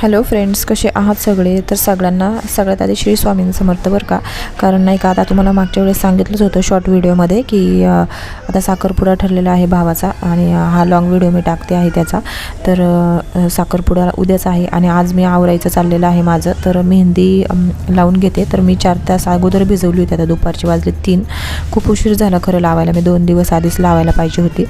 Hello friends कसे आहात सगळे? तर सगळ्यांना सगळ्यात आधी श्री स्वामीं समर्थ बरं का? कारण नाही का आता तुम्हाला मागच्या वेळेस सांगितलंच होतं शॉर्ट व्हिडिओमध्ये की आता साखरपुडा ठरलेला आहे भावाचा आणि हा लॉंग व्हिडिओ मी टाकते आहे त्याचा. तर साखरपुडा उद्याच आहे आणि आज मी आवरायचं चाललेलं आहे माझं. तर मेहंदी लावून घेते. तर मी चार तास अगोदर भिजवली होती. आता दुपारची वाजले तीन. खूप उशीर झाला खरं लावायला. मी दोन दिवस आधीच लावायला पाहिजे होती.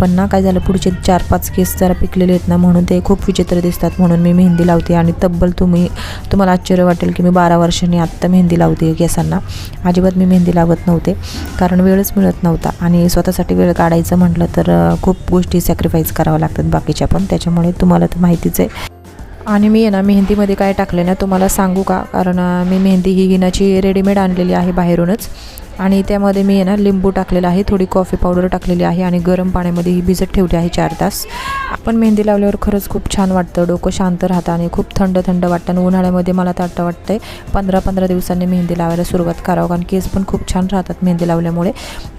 पण ना काय झालं पुढचे चार पाच केस जरा पिकलेले आहेत ना म्हणून ते खूप विचित्र दिसतात. म्हणून मी मेहंदी लावते आणि तब्बल तुम्ही तुम्हाला आश्चर्य वाटेल की मी बारा वर्षांनी आत्ता मेहंदी लावते केसांना. अजिबात मी मेहंदी लावत नव्हते कारण वेळच मिळत नव्हता. आणि स्वतःसाठी वेळ काढायचं म्हटलं तर खूप गोष्टी सॅक्रिफाईस कराव्या लागतात बाकीच्या पण. त्याच्यामुळे तुम्हाला तर माहितीच आहे. आणि मी ना मेहंदीमध्ये काय टाकले ना तुम्हाला सांगू का? कारण मी मेहंदी ही गिनाची रेडीमेड आणलेली आहे बाहेरूनच. आणि त्यामध्ये मी आहे ना लिंबू टाकलेला आहे थोडी कॉफी पावडर टाकलेली आहे आणि गरम पाण्यामध्ये ही भिजत ठेवली आहे चार तास. आपण मेहंदी लावल्यावर खरंच खूप छान वाटतं डोकं शांत राहतं आणि खूप थंड थंड वाटतं आणि उन्हाळ्यामध्ये मला तर आता आहे पंधरा पंधरा दिवसांनी मेहंदी लावायला सुरुवात करावं कारण केस पण खूप छान राहतात मेहंदी लावल्यामुळे.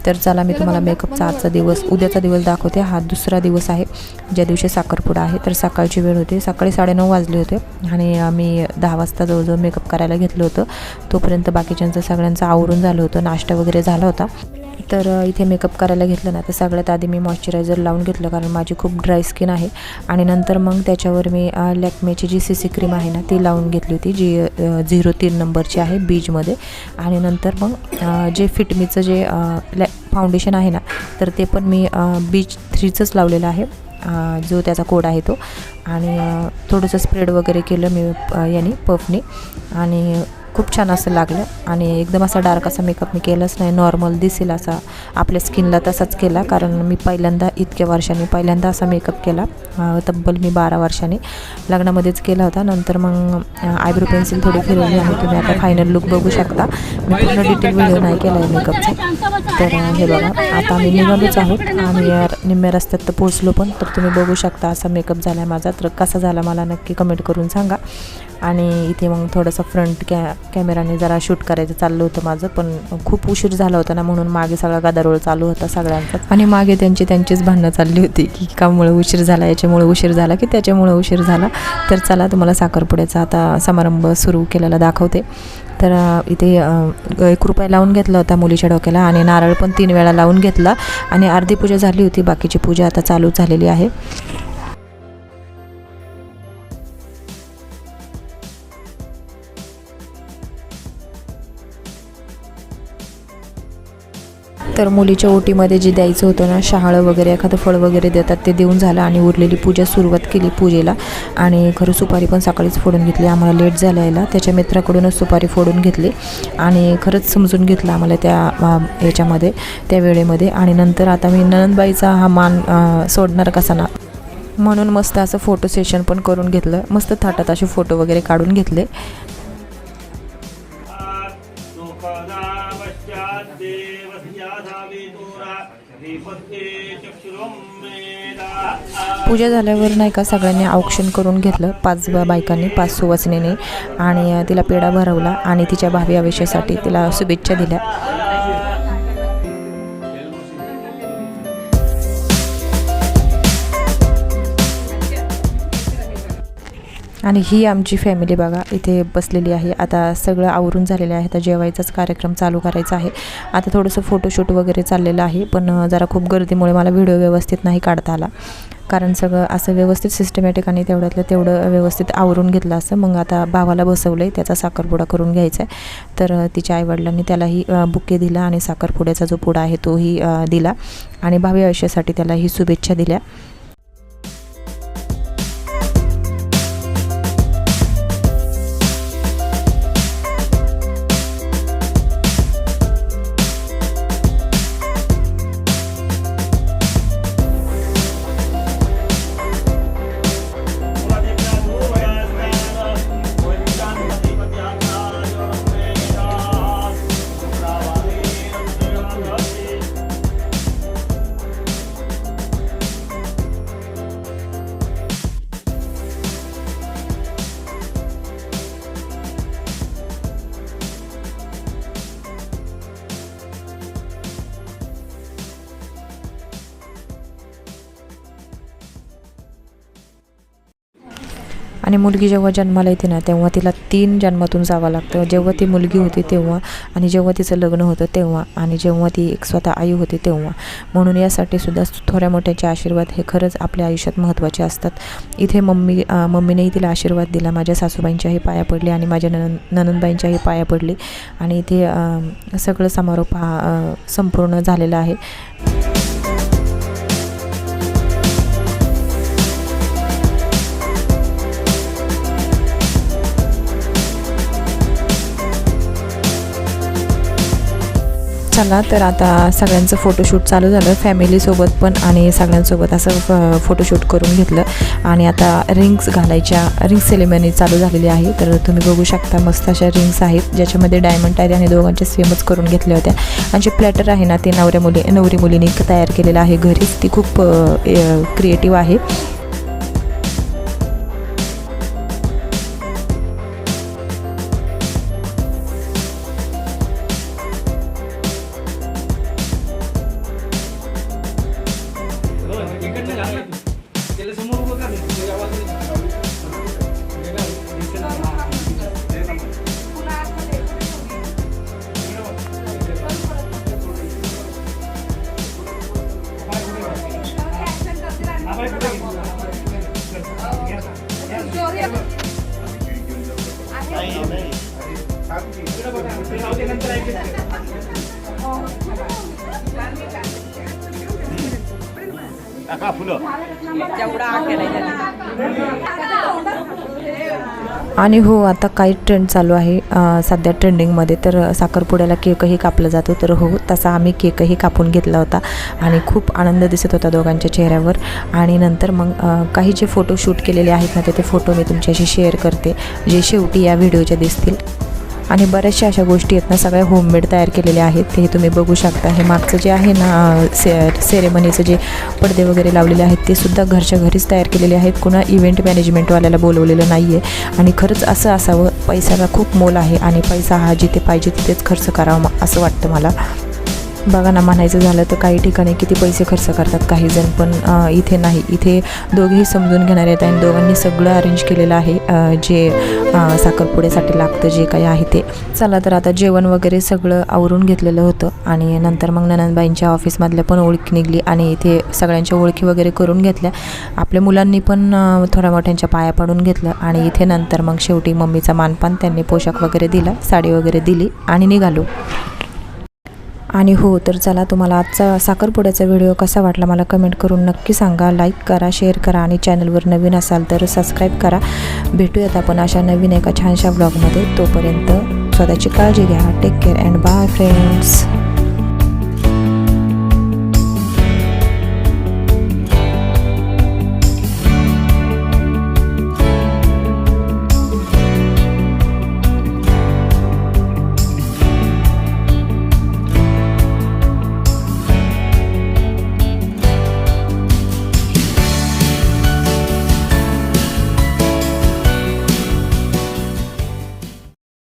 तर चला मी तुम्हाला मेकअपचा आजचा दिवस उद्याचा दिवस दाखवते. हा दुसरा दिवस आहे ज्या दिवशी साखरपुडा आहे. तर सकाळची वेळ होती सकाळी साडेनऊ वाजले होते आणि आम्ही दहा वाजता जवळजवळ मेकअप करायला घेतलं होतं. तोपर्यंत बाकीच्यांचं सगळ्यांचं आवरून झालं होतं नाश्ता वगैरे झाला होता. तर इथे मेकअप करायला घेतलं ना तर सगळ्यात आधी मी मॉइश्चरायझर लावून घेतलं कारण माझी खूप ड्राय स्किन आहे. आणि नंतर मग त्याच्यावर मी लॅकमेची लॅक्मेची जी सी सी क्रीम आहे ना ती लावून घेतली होती जी झिरो तीन नंबरची आहे बीजमध्ये. आणि नंतर मग जे फिटमीचं जे लॅ फाउंडेशन आहे ना तर ते पण मी बीज थ्रीचंच लावलेलं आहे. जो त्याचा कोड आहे तो. आणि थोडंसं स्प्रेड वगैरे केलं मी यांनी याने पफनी आणि खूप छान असं लागलं. आणि एकदम असा डार्क असा मेकअप मी केलाच नाही. नॉर्मल दिसेल असा. आपल्या स्किनला तसाच केला. कारण मी पहिल्यांदा इतक्या वर्षांनी पहिल्यांदा असा मेकअप केला. तब्बल मी बारा वर्षांनी लग्नामध्येच केला होता. नंतर मग आयब्रो पेन्सिल थोडी फिरवली आणि तुम्ही आता फायनल लुक बघू शकता. मी पूर्ण डिटेल व्हिडिओ नाही केला आहे मेकअपचा तर हे बघा आता आम्ही निघालोच आहोत आणि निम्म्या रस्त्यात तर पोचलो पण तर तुम्ही बघू शकता असा मेकअप झाला आहे माझा. तर कसा झाला मला नक्की कमेंट करून सांगा. आणि इथे मग थोडंसं फ्रंट कॅ कॅमेराने जरा शूट करायचं चाललं होतं माझं पण खूप उशीर झाला होता ना म्हणून मागे सगळा गदारोळ चालू होता सगळ्यांचा आणि मागे त्यांची त्यांचीच भांडणं चालली होती की कामुळे उशीर झाला याच्यामुळे उशीर झाला की त्याच्यामुळे उशीर झाला. तर चला तुम्हाला साखरपुड्याचा आता समारंभ सुरू केलेला दाखवते. तर इथे एक रुपया लावून घेतला होता मुलीच्या डोक्याला आणि नारळ पण तीन वेळा लावून घेतला आणि अर्धी पूजा झाली होती. बाकीची पूजा आता चालू झालेली आहे. तर मुलीच्या ओटीमध्ये जे द्यायचं होतं ना शहाळं वगैरे एखादं फळ वगैरे देतात ते देऊन झालं आणि उरलेली पूजा सुरुवात केली पूजेला. आणि खरं सुपारी पण सकाळीच फोडून घेतली. आम्हाला लेट झाला यायला. त्याच्या मित्राकडूनच सुपारी फोडून घेतली. आणि खरंच समजून घेतलं आम्हाला त्या याच्यामध्ये त्या वेळेमध्ये. आणि नंतर आता मी ननंदबाईचा हा मान सोडणार कसा ना? म्हणून मस्त असं फोटो सेशन पण करून घेतलं. मस्त थाटात असे फोटो वगैरे काढून घेतले. पूजा झाल्यावर नाही का सगळ्यांनी औक्षण करून घेतलं. पाच बायकांनी पाच सुवासिनीने आणि तिला पेढा भरवला आणि तिच्या भावी आयुष्यासाठी तिला शुभेच्छा दिल्या. आणि ही आमची फॅमिली बघा इथे बसलेली आहे. आता सगळं आवरून झालेलं आहे. आता जेवायचाच कार्यक्रम चालू करायचा आहे. आता थोडंसं फोटोशूट वगैरे चाललेलं आहे पण जरा खूप गर्दीमुळे मला व्हिडिओ व्यवस्थित नाही काढता आला. कारण सगळं असं व्यवस्थित सिस्टमॅटिक आणि तेवढ्यातलं तेवढं व्यवस्थित आवरून घेतलं असं मग आता भावाला बसवलं आहे त्याचा साखरपुडा करून घ्यायचा आहे. तर तिच्या आईवडिलांनी त्यालाही बुके दिला आणि साखरपुड्याचा जो पुडा आहे तोही दिला. आणि भावी आयुष्यासाठी त्यालाही शुभेच्छा दिल्या. आणि मुलगी जेव्हा जन्माला येते ना तेव्हा तिला तीन जन्मातून जावं लागतं. जेव्हा ती मुलगी होती तेव्हा आणि जेव्हा तिचं लग्न होतं तेव्हा आणि जेव्हा ती एक स्वतः आई होती तेव्हा. म्हणून यासाठी सुद्धा थोड्या मोठ्याचे आशीर्वाद हे खरंच आपल्या आयुष्यात महत्त्वाचे असतात. इथे मम्मी मम्मीनेही तिला आशीर्वाद दिला. माझ्या सासूबाईंच्याही पाया पडले आणि माझ्या नन ननंदबाईंच्याही पाया पडले. आणि इथे सगळं समारोप हा संपूर्ण झालेला आहे. चला तर आता सगळ्यांचं फोटोशूट चालू झालं. फॅमिलीसोबत पण आणि सगळ्यांसोबत असं फ फोटोशूट करून घेतलं. आणि आता रिंग्स घालायच्या रिंग सेरेमनी चालू झालेली आहे. तर तुम्ही बघू शकता मस्त अशा रिंग्स आहेत ज्याच्यामध्ये डायमंड आहेत आणि दोघांचे सेमच करून घेतल्या होत्या. आणि जे प्लॅटर आहे ना ते नवऱ्या मुली नवरी मुलीने तयार केलेलं आहे घरीच. ती खूप क्रिएटिव्ह आहे. फुलं. आणि हो आता काही ट्रेंड चालू आहे. सध्या ट्रेंडिंगमध्ये तर साखरपुड्याला केकही कापला जातो. तर हो तसा आम्ही केकही कापून घेतला होता. आणि खूप आनंद दिसत होता दोघांच्या चेहऱ्यावर. आणि नंतर मग काही जे फोटो शूट केलेले आहेत ना ते ते फोटो मी तुमच्याशी शेअर करते. जे शेवटी या व्हिडिओच्या दिसतील. आणि बऱ्याचशा अशा गोष्टी आहेत ना सगळ्या होममेड तयार केलेल्या आहेत. ते तुम्ही बघू शकता. हे मागचं जे आहे ना से सेरेमनीचं जे पडदे वगैरे लावलेले आहेत ते सुद्धा घरच्या घरीच तयार केलेले आहेत. कुणा इव्हेंट मॅनेजमेंटवाल्याला बोलवलेलं नाही आहे आणि खरंच असं असावं पैशाला खूप मोल आहे. आणि पैसा हा जिथे पाहिजे तिथेच खर्च करावा असं वाटतं मला. बघा ना म्हणायचं झालं तर काही ठिकाणी किती पैसे खर्च करतात काही जण पण इथे नाही. इथे दोघेही समजून घेणार आहेत आणि दोघांनी सगळं अरेंज केलेलं आहे जे साखरपुड्यासाठी लागतं जे काही आहे ते. चला तर आता जेवण वगैरे सगळं आवरून घेतलेलं होतं आणि नंतर मग ननंदबाईंच्या ऑफिसमधल्या पण ओळख निघली आणि इथे सगळ्यांच्या ओळखी वगैरे करून घेतल्या. आपल्या मुलांनी पण थोड्या मोठ्यांच्या पाया पडून घेतलं आणि इथे नंतर मग शेवटी मम्मीचा मानपान त्यांनी पोशाख वगैरे दिला साडी वगैरे दिली आणि निघालो. आणि हो तर चला तुम्हाला आजचा साखरपुड्याचा व्हिडिओ कसा वाटला मला कमेंट करून नक्की सांगा. लाईक करा शेअर करा आणि चॅनलवर नवीन असाल तर सबस्क्राईब करा. भेटूयात आपण अशा नवीन एका छानशा ब्लॉगमध्ये तोपर्यंत स्वतःची काळजी घ्या. Take care and bye friends